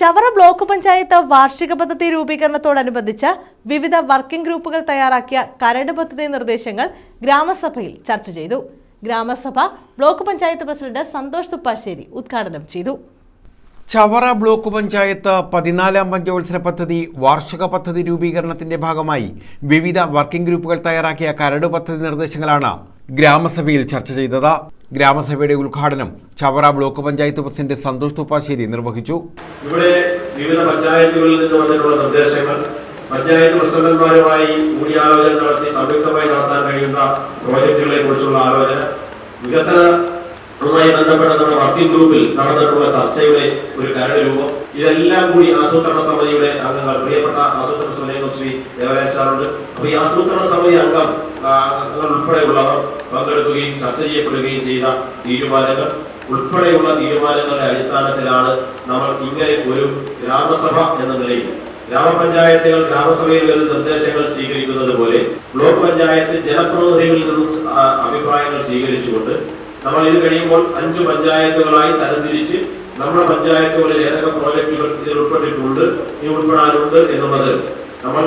Chavara block panchayat വാർഷിക പദ്ധതി രൂപീകരണത്തോടനുബന്ധിച്ച് വിവിധ വർക്കിംഗ് ഗ്രൂപ്പുകൾ തയ്യാറാക്കിയ കരട് പദ്ധതി നിർദ്ദേശങ്ങൾ ഗ്രാമസഭയിൽ ചർച്ച ചെയ്തു. ഗ്രാമസഭ ബ്ലോക്ക് പഞ്ചായത്ത് പ്രസിഡന്റ് സന്തോഷ് തുപ്പാശ്ശേരി ഉദ്ഘാടനം ചെയ്തു. ചവറ ബ്ലോക്ക് പഞ്ചായത്ത് പതിനാലാം പഞ്ചവത്സര പദ്ധതി വാർഷിക പദ്ധതി രൂപീകരണത്തിന്റെ ഭാഗമായി വിവിധ വർക്കിംഗ് ഗ്രൂപ്പുകൾ തയ്യാറാക്കിയ കരട് പദ്ധതി നിർദ്ദേശങ്ങളാണ് ഗ്രാമസഭയിൽ ചർച്ച ചെയ്തത്. ഗ്രാമസഭയുടെ ഉദ്ഘാടനം ചവറ ബ്ലോക്ക് പഞ്ചായത്ത് പ്രസിഡന്റ് സന്തോഷ് തുപ്പാശ്ശേരി നിർവഹിച്ചു. ഇവിടെ വിവിധ പഞ്ചായത്തുകളിൽ നിന്ന് വന്നിട്ടുള്ള നിർദ്ദേശങ്ങൾ പഞ്ചായത്ത് പ്രസിഡന്റുമാരുമായി കൂടിയാലോചന നടത്തി സംയുക്തമായി നടത്താൻ കഴിയുന്ന പ്രോജക്റ്റുകളെ കുറിച്ചുള്ള ആലോചന വികസനവുമായി ബന്ധപ്പെട്ട നമ്മുടെ വർക്കിംഗ് ഗ്രൂപ്പിൽ നടന്നിട്ടുള്ള ചർച്ചയുടെ ഒരു കരട് രൂപം ഇതെല്ലാം കൂടി ആസൂത്രണ സമിതിയുടെ അംഗങ്ങൾ പ്രിയപ്പെട്ട ആസൂത്രണ സമിതി ശ്രീ ദേവരാജ് സാറുണ്ട്. അപ്പൊ ഈ ആസൂത്രണ സമിതി അംഗം ഉൾപ്പെടെയുള്ളവർ പങ്കെടുക്കുകയും ചർച്ച ചെയ്യപ്പെടുകയും ചെയ്ത തീരുമാനങ്ങൾ ഉൾപ്പെടെയുള്ള തീരുമാനങ്ങളുടെ അടിസ്ഥാനത്തിലാണ് നമ്മൾ ഇങ്ങനെ ഒരു ഗ്രാമസഭ എന്ന നിലയിൽ ഗ്രാമപഞ്ചായത്തുകൾ ഗ്രാമസഭയിൽ നിന്ന് നിർദ്ദേശങ്ങൾ സ്വീകരിക്കുന്നത് പോലെ ബ്ലോക്ക് പഞ്ചായത്ത് ജനപ്രതിനിധികളിൽ നിന്നും അഭിപ്രായങ്ങൾ സ്വീകരിച്ചുകൊണ്ട് നമ്മൾ ഇത് കഴിയുമ്പോൾ അഞ്ചു പഞ്ചായത്തുകളായി തരംതിരിച്ച് നമ്മുടെ പഞ്ചായത്തുകളിൽ ഏതൊക്കെ പ്രോജക്റ്റുകൾ ഇതിൽ ഉൾപ്പെട്ടിട്ടുണ്ട് ഇനി ഉൾപ്പെടാനുണ്ട് എന്നുള്ളത് നമ്മൾ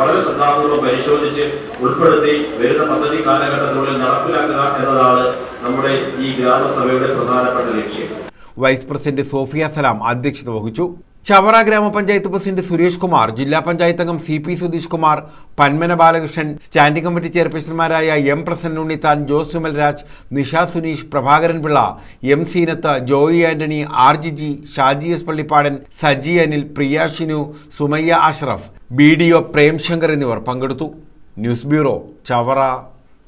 വളരെ ശ്രദ്ധാപൂർവം പരിശോധിച്ച് ഉൾപ്പെടുത്തി വരുന്ന പദ്ധതി കാലഘട്ടത്തിനുള്ളിൽ നടപ്പിലാക്കുക എന്നതാണ് നമ്മുടെ ഈ ഗ്രാമസഭയുടെ പ്രധാനപ്പെട്ട ലക്ഷ്യം. വൈസ് പ്രസിഡന്റ് സോഫിയ സലാം അധ്യക്ഷത വഹിച്ചു. ചവറ ഗ്രാമപഞ്ചായത്ത് പ്രസിഡന്റ് സുരേഷ് കുമാർ ജില്ലാ പഞ്ചായത്ത് അംഗം C P Sudheesh Kumar Panmana Balakrishnan standing committee ചെയർപേഴ്സൺമാരായ M Prasanna Unnithan Jose Vimalraj Nisha Suneesh Prabhakaran Pillai M Seenath Joy Antony R G G Shaji S Pallippadan Saji Anil Priya Shinu Sumayya Ashraf B D O Premshankar എന്നിവർ പങ്കെടുത്തു. News bureau Chavara.